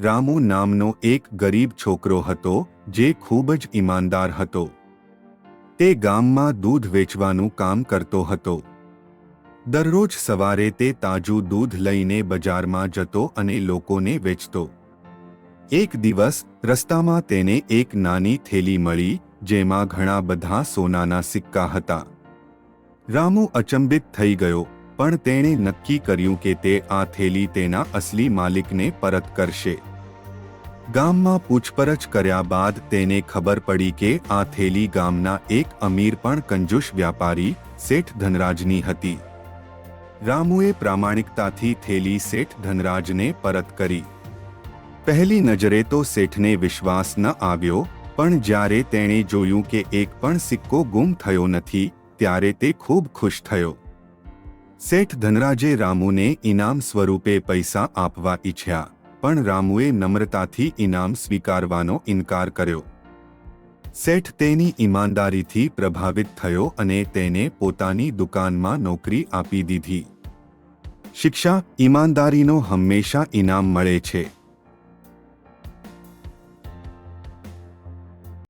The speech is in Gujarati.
રામુ નામનો એક ગરીબ છોકરો હતો જે ખૂબ જ ઈમાનદાર હતો. તે ગામમાં દૂધ વેચવાનું કામ કરતો હતો. દરરોજ સવારે તે તાજું દૂધ લઈને બજારમાં જતો અને લોકોને વેચતો. એક દિવસ રસ્તામાં તેને એક નાની થેલી મળી, જેમાં ઘણા બધા સોનાના સિક્કા હતા. રામુ અચંબિત થઈ ગયો. પણ તેણે નક્કી કર્યું કે તે આ થેલી તેના અસલી માલિકને પરત કરશે. ગામમાં પૂછપરછ કર્યા બાદ તેને ખબર પડી કે આ થેલી ગામના એક અમીર પણ કંજુષ વ્યાપારી શેઠ ધનરાજની હતી. રામુએ પ્રામાણિકતાથી થેલી શેઠ ધનરાજને પરત કરી. પહેલી નજરે તો શેઠને વિશ્વાસ ન આવ્યો, પણ જ્યારે તેણે જોયું કે એક પણ સિક્કો ગુમ થયો નથી, ત્યારે તે ખૂબ ખુશ થયો. શેઠ ધનરાજે રામુને ઇનામ સ્વરૂપે પૈસા આપવા ઈચ્છ્યા, પણ રામુએ નમ્રતાથી ઇનામ સ્વીકારવાનો ઇનકાર કર્યો. શેઠ તેની ઈમાનદારીથી પ્રભાવિત થયો અને તેને પોતાની દુકાનમાં નોકરી આપી દીધી. શિક્ષા, ઈમાનદારીનો હંમેશા ઇનામ મળે છે.